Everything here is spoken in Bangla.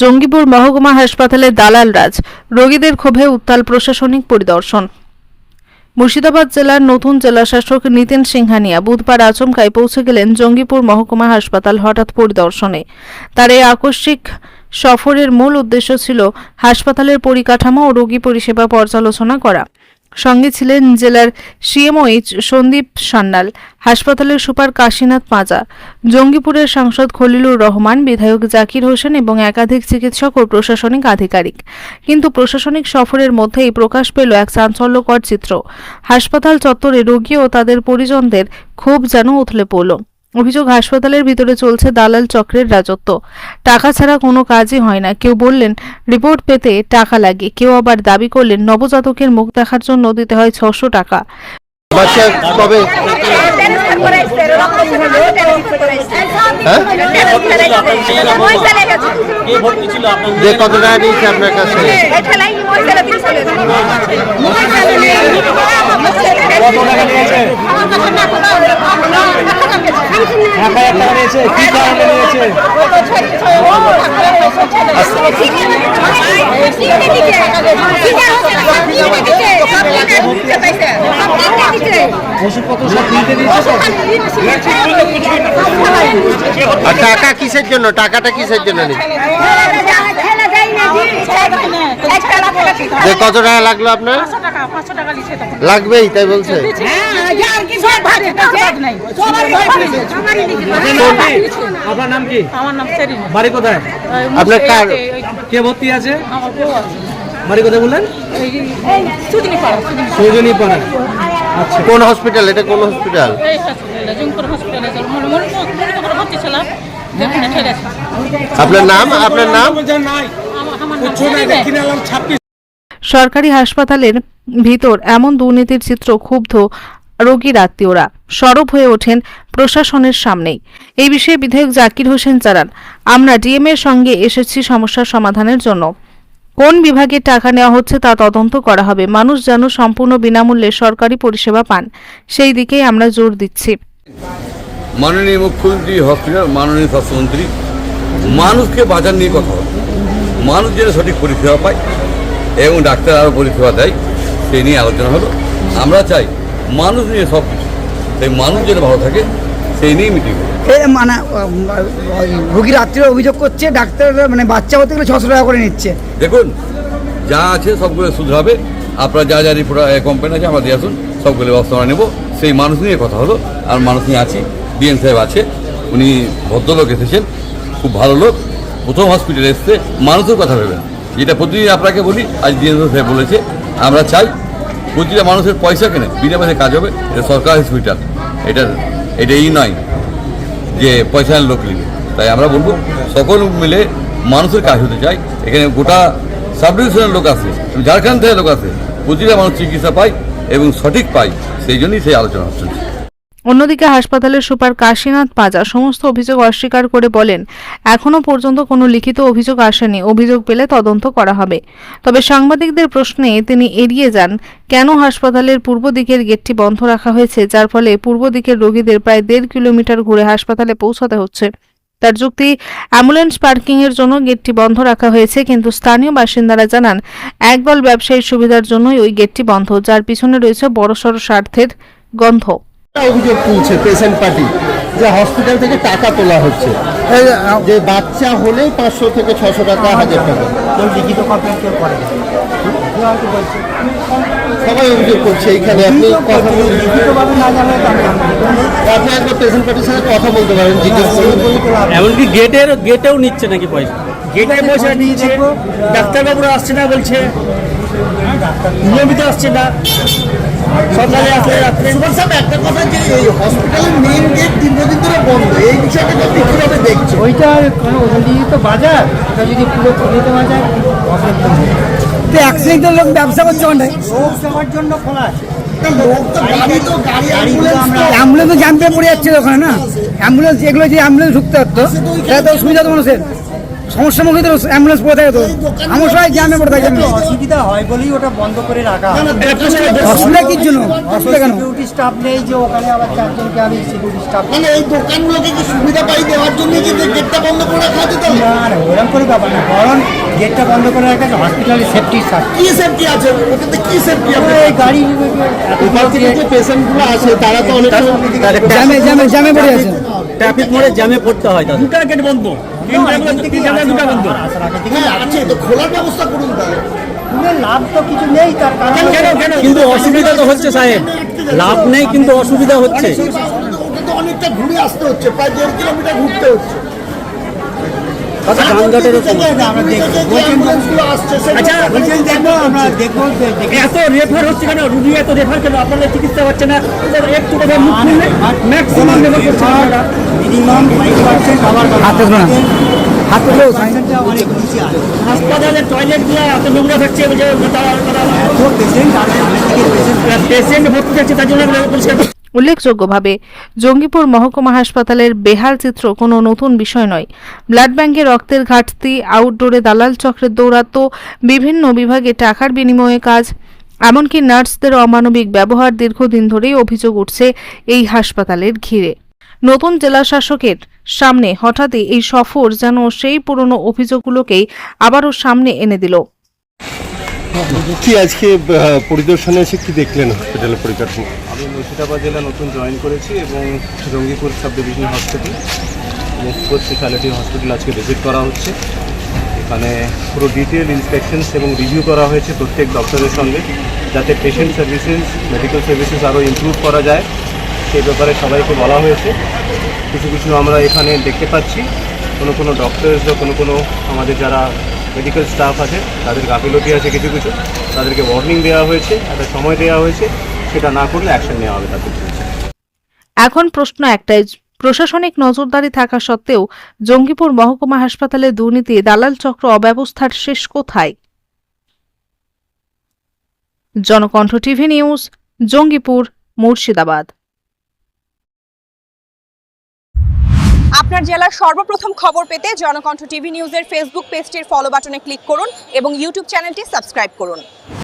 জঙ্গিপুর মহকুমা হাসপাতালে দালাল রাজ, রোগীদের ক্ষোভে উত্তাল প্রশাসনিক পরিদর্শন। মুর্শিদাবাদ জেলার নতুন জেলাশাসক নিতিন সিংহানিয়া বুধবার আচমকায় পৌঁছে গেলেন জঙ্গিপুর মহকুমা হাসপাতাল হঠাৎ পরিদর্শনে। তার এই আকস্মিক সফরের মূল উদ্দেশ্য ছিল হাসপাতালের পরিকাঠামো ও রোগী পরিষেবা পর্যালোচনা করা। সঙ্গে ছিলেন জেলার সিএমওইচ সন্দীপ সান্যাল, হাসপাতালের সুপার কাশীনাথ পাঁজা জঙ্গিপুরের সাংসদ খলিলুর রহমান, বিধায়ক জাকির হোসেন এবং একাধিক চিকিৎসক ও প্রশাসনিক আধিকারিক। কিন্তু প্রশাসনিক সফরের মধ্যেই প্রকাশ পেল এক চাঞ্চল্যকর চিত্র। হাসপাতাল চত্বরে রোগী ও তাদের পরিজনদের ক্ষোভ যেন উথলে পড়ল। অভিযোগ হাসপাতালের ভিতরে চলছে দালাল চক্রের রাজত্ব। টাকা ছাড়া কোনো কাজই হয় না। কেউ বললেন রিপোর্ট পেতে টাকা লাগে। কেউ আবার দাবি করলেন নবজাতকের মুখ দেখার জন্য দিতে হয় ছশো টাকা। আপনার কত টাকা নিয়েছে এক হাজার টাকা নিয়েছে কি কারণে নিয়েছে ওষুধপত্র সব কিনতে আর টাকা কিসের জন্য? টাকাটা কিসের জন্য যে কত টাকা লাগল আপনার? লাগবেই তাই বলছে। আপনার নাম কি? আমার নাম বাড়ি কোথায়? আপনার কার? কে ভর্তি আছে? বাড়ি কোথায় বললেন? সৌজনী পাড়া আচ্ছা কোন হসপিটাল এটা কোন হসপিটাল আপনার নাম? আপনার নাম? সরকারি হাসপাতালের ভিতর এমন দুর্নীতির চিত্র ক্ষুব্ধ রোগীর আত্মীয়রা। সরব হয়ে ওঠেন প্রশাসনের সামনেই। এই বিষয়ে বিধায়ক জাকির হোসেন জানান আমরা ডিএম এর সঙ্গে এসেছি সমস্যার সমাধানের জন্য। কোন বিভাগে টাকা নেওয়া হচ্ছে তা তদন্ত করা হবে। মানুষ যেন সম্পূর্ণ বিনামূল্যে সরকারি পরিষেবা পান। সেই দিকেই আমরা জোর দিচ্ছি। মাননীয় মুখ্যমন্ত্রী হসপিটাল, মাননীয় স্বাস্থ্যমন্ত্রী, মানুষকে বাজার নিয়ে কথা বলে। মানুষ যেন সঠিক পরিষেবা পায় এবং ডাক্তার আরও পরিষেবা দেয় সেই নিয়ে আলোচনা হলো। আমরা চাই মানুষ নিয়ে সব কিছু। তাই মানুষ যেন ভালো থাকে, সেই নিয়েই মিটিং মানে রোগীর আত্মীয় অভিযোগ করছে, ডাক্তার মানে বাচ্চা হতে গেলে ছশো টাকা করে নিচ্ছে। দেখুন, যা আছে সবগুলো শুধরাবে আপনারা যা যা রিপোর্ট কমপ্লেন আছে আমরা দিয়ে আসুন। সবগুলো ব্যবস্থা আমরা নেব। সেই মানুষ নিয়ে কথা হলো। আর মানুষ নিয়ে আছি। ডিএম সাহেব আছে। উনি ভদ্রলোক এসেছেন। খুব ভালো লোক। প্রথম হসপিটালে এসছে। মানুষের কথা ভেবেন যেটা প্রতিদিন আপনাকে বলি, আজ ডিএম সাহেব বলেছে, আমরা চাই প্রতিটা মানুষের পয়সা কেনে। বিনা পয়সায় কাজ হবে। এটা সরকার হসপিটাল এটা এটা এই নয়। যে পয়সা লোক নেবে তাই আমরা বলব, সকল মিলে মানুষের কাজ হতে চাই। এখানে গোটা সাব ডিভিশনের লোক আছে ঝাড়খণ্ড থেকে লোক আছে, প্রতিটা মানুষ চিকিৎসা পায় এবং সঠিক পায়, সেই জন্যই সেই আলোচনা হচ্ছে। অন্যদিকে হাসপাতালের সুপার কাশীনাথ পাজা সমস্ত অভিযোগ অস্বীকার করে বলেন এখনও পর্যন্ত কোনো লিখিত অভিযোগ আসেনি, অভিযোগ পেলে তদন্ত করা হবে। তবে সাংবাদিকদের প্রশ্নে তিনি এড়িয়ে যান, কেন হাসপাতালের পূর্ব দিকের গেটটি বন্ধ রাখা হয়েছে, যার ফলে পূর্ব দিকের রোগীদের প্রায় দেড় কিলোমিটার ঘুরে হাসপাতালে পৌঁছাতে হচ্ছে। তার যুক্তি, অ্যাম্বুলেন্স পার্কিং এর জন্য গেটটি বন্ধ রাখা হয়েছে, কিন্তু স্থানীয় বাসিন্দারা জানান, একদল ব্যবসায়ীর সুবিধার জন্যই ওই গেটটি বন্ধ, যার পিছনে রয়েছে বড়সড় স্বার্থের গন্ধ। অভিযোগ তুলছে পেশেন্ট পার্টি যে হসপিটাল থেকে টাকা তোলা হচ্ছে। যে বাচ্চা হলেই পাঁচশো থেকে ছশো টাকা হাজার টাকা। সবাই অভিযোগ করছে এইখানে আপনি কথা আপনি একবার পেশেন্ট পার্টির সাথে কথা বলতে পারেন জিজ্ঞেস করুন। এমনকি গেটের গেটেও নিচ্ছে নাকি পয়সা? গেটে পয়সা নিচ্ছে ডাক্তারবাবুরা আসছে না বলছে। নিয়মিত আসছে না। সকালে আসলে রাত্রে সুভাষ সাহেব একটা কথা যে এই হসপিটালের মেইন গেট দীর্ঘদিন ধরে বন্ধ। এই বিষয়টাকে আপনি কীভাবে দেখছেন ওইটা কোনো ওখানে তো বাজার? ওটা যদি পুরো খুলিতে বাজার তো অ্যাক্সিডেন্টের লোক ব্যবসা করছে অনেক। লোক সবার জন্য খোলা আছে। লোক তো গাড়ি তো গাড়ি অ্যাম্বুলেন্স জানতে পড়ে যাচ্ছে ওখানে না? অ্যাম্বুলেন্স এগুলো যে অ্যাম্বুলেন্স ঢুকতে পারতো সেটা তো সুবিধা তো মানুষের। সমস্যার মুখে তো অ্যাম্বুলেন্স পড়ে থাকে তো। হয় জ্যামে পড়ে থাকে। অসুবিধা হয় বলেই ওটা বন্ধ করে রাখা। অসুবিধা কি জন্য অসুবিধা কেন? সিকিউরিটি স্টাফ নেই যে ওখানে আবার চারজনকে আমি সিকিউরিটি স্টাফ মানে এই দোকানগুলোকে কি সুবিধা পাই দেওয়ার জন্য কি গেটটা বন্ধ করে রাখা তাহলে? না না ওরকম করে ব্যাপার না। কারণ গেটটা বন্ধ করে রাখা হসপিটালের সেফটির সাথে কি সেফটি আছে? ওটাতে কি সেফটি আছে? এই গাড়ি এবার থেকে যে পেশেন্টগুলো আছে তারা তো অনেক জ্যামে জ্যামে জ্যামে পড়ে আছে। ট্রাফিক মোড়ে জ্যামে পড়তে হয় তাদের দুটা গেট বন্ধ দুটা বন্ধ আসার আগে থেকে হ্যাঁ আছে তো খোলার ব্যবস্থা করুন তাহলে লাভ তো কিছু নেই তার কারণ কেন কেন কিন্তু অসুবিধা তো হচ্ছে সাহেব লাভ নেই কিন্তু অসুবিধা হচ্ছে অনেকটা ঘুরে আসতে হচ্ছে প্রায় দেড় কিলোমিটার ঘুরতে হচ্ছে এত রেফার হচ্ছে কেন? রুগী এত রেফার কেন? আপনাদের চিকিৎসা হচ্ছে না। একটু কথা মুখ খুললে ম্যাক্সিমাম রেফার করছে মিনিমাম ফাইভ পার্সেন্ট আবার হাত তুলবে না। হাত তুলবে অনেক বেশি আছে। হাসপাতালের এত নোংরা থাকছে যে পেশেন্ট ভর্তি থাকছে তার জন্য পরিষ্কার উল্লেখযোগ্যভাবে, জঙ্গিপুর মহকুমা হাসপাতালের বেহাল চিত্র কোনো নতুন বিষয় নয়। ব্লাড ব্যাংকে রক্তের ঘাটতি আউটডোরে দালাল চক্রের দৌরাত্ম বিভিন্ন বিভাগে টাকার বিনিময়ে কাজ, এমনকি নার্সদের অমানবিক ব্যবহার দীর্ঘদিন ধরেই অভিযোগ উঠছে এই হাসপাতালের ঘিরে। নতুন জেলা শাসকের সামনে হঠাৎই এই সফর যেন সেই পুরনো অভিযোগগুলোকেই আবারও সামনে এনে দিল। কি আজকে পরিদর্শনে এসে কি দেখলেন হসপিটালের পরিকাঠামো আমি মুর্শিদাবাদ জেলা নতুন জয়েন করেছি এবং Jangipur sub division hospital super speciality hospital আজকে ভিজিট করা হচ্ছে। এখানে পুরো ডিটেল ইন্সপেকশনস এবং রিভিউ করা হয়েছে প্রত্যেক ডক্টরের সঙ্গে, যাতে পেশেন্ট সার্ভিসেস মেডিকেল সার্ভিসেস আরও ইমপ্রুভ করা যায়। সেই ব্যাপারে সবাইকে বলা হয়েছে। কিছু কিছু আমরা এখানে দেখতে পাচ্ছি। কোনো কোনো ডক্টরস বা কোনো কোনো আমাদের যারা মেডিকেল স্টাফ আছে, তাদের গাফিলতি আছে কিছু কিছু। তাদেরকে ওয়ার্নিং দেওয়া হয়েছে, একটা সময় দেওয়া হয়েছে। সেটা না করলে অ্যাকশন নেওয়া হবে তাদের বিরুদ্ধে। এখন প্রশ্ন একটাই প্রশাসনিক নজরদারি থাকা সত্ত্বেও জঙ্গিপুর মহকুমা হাসপাতালে দুর্নীতি দালাল চক্র অব্যবস্থার শেষ কোথায়? Janakantha TV news Jangipur Murshidabad. আপনার জেলার সর্বপ্রথম খবর পেতে জনকণ্ঠ টিভি নিউজের ফেসবুক পেজটির ফলো বাটনে ক্লিক করুন এবং ইউটিউব চ্যানেলটি সাবস্ক্রাইব করুন।